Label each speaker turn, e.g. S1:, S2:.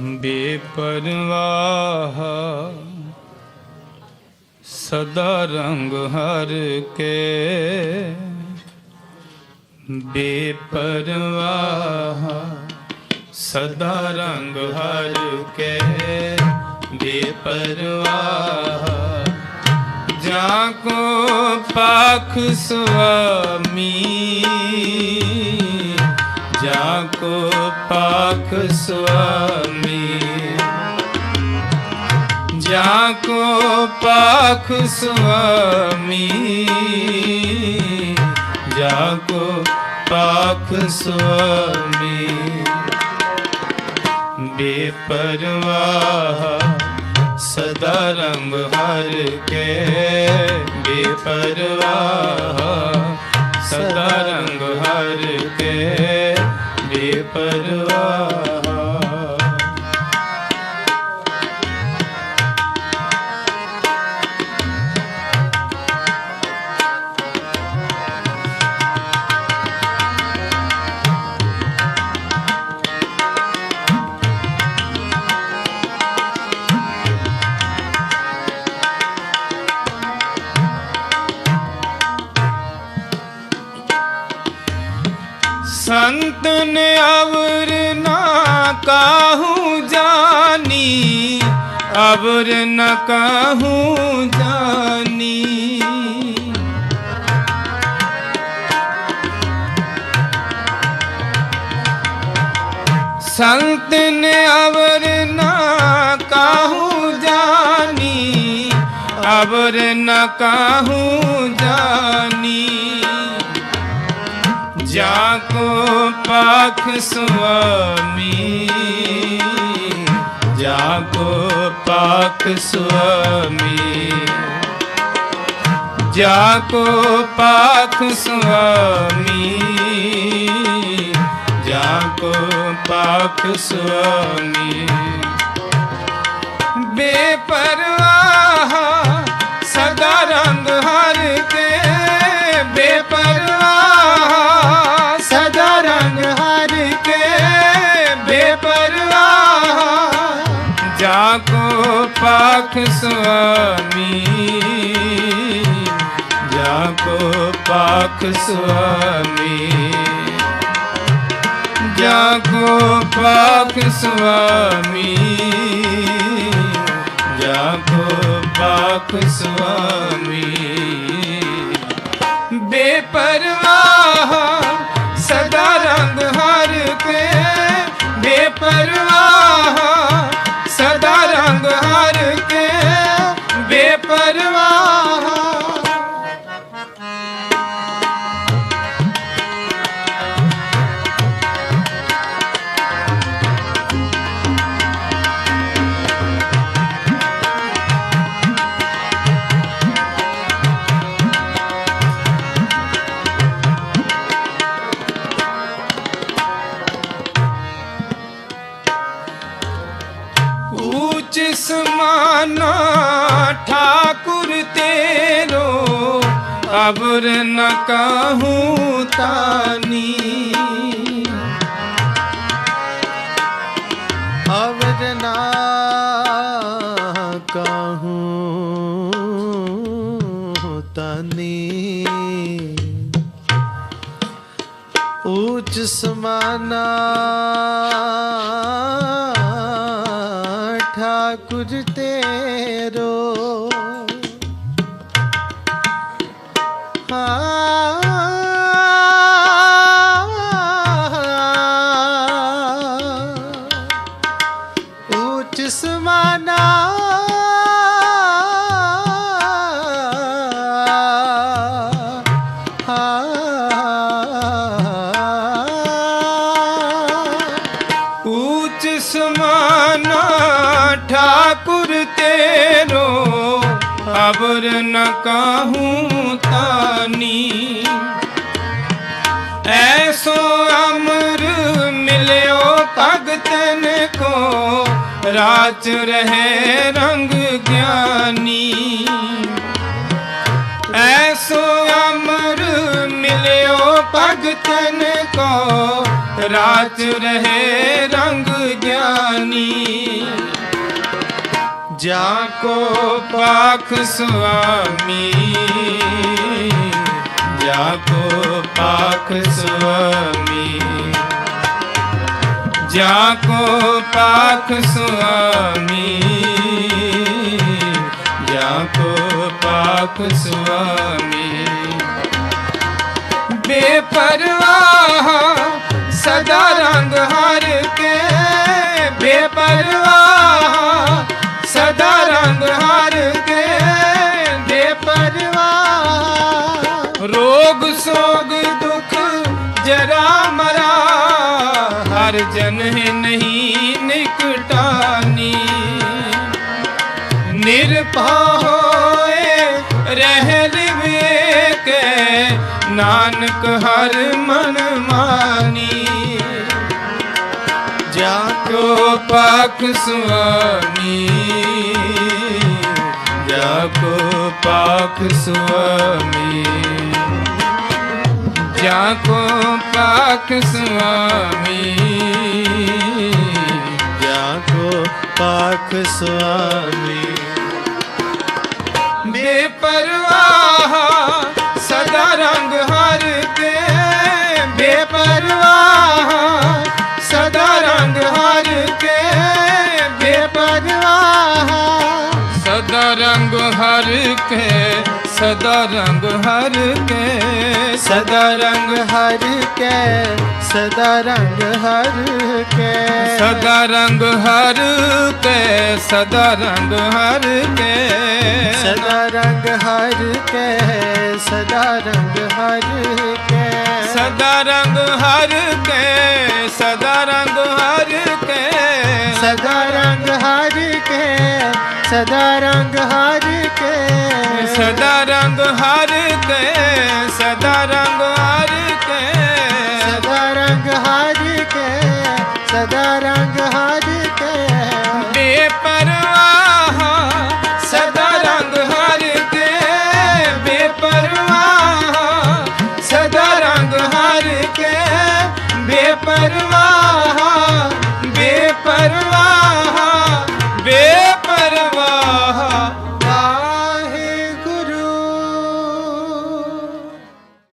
S1: ਬੇਪਰਵਾਹ ਸਦਾ ਰੰਗ ਹਰ ਕੇ ਬੇਪਰਵਾਹ ਸਦਾ ਰੰਗ ਹਰ ਕੇ ਬੇਪਰਵਾਹ ਜਾ ਕੋ ਪਾਖ ਸੁਆਮੀ ਜਾ ਕੋ ਪਾਖ ਸੁਆਮੀ ਜਾ ਕੋ ਪਾਖ ਸੁਆਮੀ ਜਾ ਕੋ ਪਾਖ ਸੁਆਮੀ। ਬੇਪਰਵਾਹ ਸਦਾ ਰੰਗ ਹਰ संतन अवर ना काहू जानी अवर न काहू जानी संत ने अवर ना काहू जानी अवर न काहू जानी ਜਾਗੋ ਪਖ ਸੁਆਮੀ ਜਾਗੋ ਪਖ ਸੁਆਮੀ ਜਾਗੋ ਪਖ ਸੁਆਮੀ ਜਾਗੋ ਪਖ ਸੁਆਮੀ। ਬੇਪਰਵਾਹ ਪਾਖ ਸੁਆਮੀ, ਜਾ ਕੋ ਪਾਖ ਸੁਆਮੀ। ਜਾ ਕੋ ਪਾਖ ਸੁਆਮੀ, ਜਾ ਕੋ ਪਾਖ ਸੁਆਮੀ। ਬੇਪਰਵਾਹ ਸਦਾ ਰੰਗ ਹਰ ਕੇ, ਬੇਪਰਵਾਹ ਸਦਾ रंग हर ਜਾਨਾ ਠਾਕੁਰ ਤੇਰੋ ਅਬਰ ਨ ਕਾਹੂ ਤਾਨੀ ਅਬਰ ਨ ਕਾਹੂ ਤਾਨੀ
S2: ਉੱਚ ਸਮਾਨਾ ਕੁਝ ਤੇਰੋ। ਹਾਂ। ਉਚ ਸਮਾਨਾ तेरो
S1: अबर न कहूँ तानी ऐसो अमर मिलो भगतन को राच रहे रंग ज्ञानी ऐसो अमर मिलो भगतन को राच रहे रंग ज्ञानी ਜਾ ਕੋ ਪਾਖ ਸੁਆਮੀ। ਜਾ ਕੋ ਪਾਖ ਸੁਆਮੀ। ਜਾ ਕੋ ਪਾਖ ਸੁਆਮੀ। ਜਾ ਕੋ ਪਾਖ ਸੁਆਮੀ। ਬੇਪਰਵਾਹ ਸਦਾ ਰੰਗ ਹਰ ਕੇ। ਬੇਪਰਵਾਹ ਸੋਗ ਦੁਖ ਜਰਾ ਮਰਾ, ਹਰ ਜਨ ਹੈ ਨਹੀਂ ਨਿਕਟਾਨੀ। ਨਿਰਭਉ ਹੋਏ ਰਹਿ ਲਿਵੇ ਨਾਨਕ ਹਰ ਮਨ ਮਾਨੀ। ਜਾ ਕੋ ਪਾਕ ਸੁਆਮੀ, ਜਾ ਕੋ ਪਾਕ ਸੁਆਮੀ। ਜਾ ਕੋ ਪਾਕ ਸੁਆਮੀ?
S2: ਜਾ ਕੋ ਪਾਖ ਸੁਆਮੀ?
S1: ਬੇਪਰਵਾਹ ਸਦਾ ਰੰਗ ਹਰ ਕੇ ਬੇਪਰਵਾਹ ਸਦਾ ਰੰਗ ਹਰ ਕੇ ਬੇਪਰਵਾਹ ਸਦਾ ਰੰਗ ਹਰ ਕੇ ਸਦਾ ਰੰਗ ਹਰ ਕੇ।
S2: ਸਦਾ ਰੰਗ ਹਰ ਕੈ ਸਦਾ ਰੰਗ ਹਰ ਕੈ।
S1: ਸਦਾ ਰੰਗ ਹਰ ਕੇ ਸਦਾ ਰੰਗ ਹਰ ਕੇ।
S2: ਸਦਾ ਰੰਗ ਹਰ ਕੈ ਸਦਾ ਰੰਗ ਹਰ ਕੈ।
S1: ਸਦਾ ਰੰਗ ਹਰ ਕੇ ਸਦਾ ਰੰਗ ਹਰ ਕੇ
S2: ਸਦਾ ਰੰਗ ਹਰ ਕੇ ਸਦਾ ਰੰਗ ਹਰ ਕੇ
S1: ਸਦਾ ਰੰਗ ਹਰ ਕੇ ਸਦਾ ਰੰਗ ਹਰ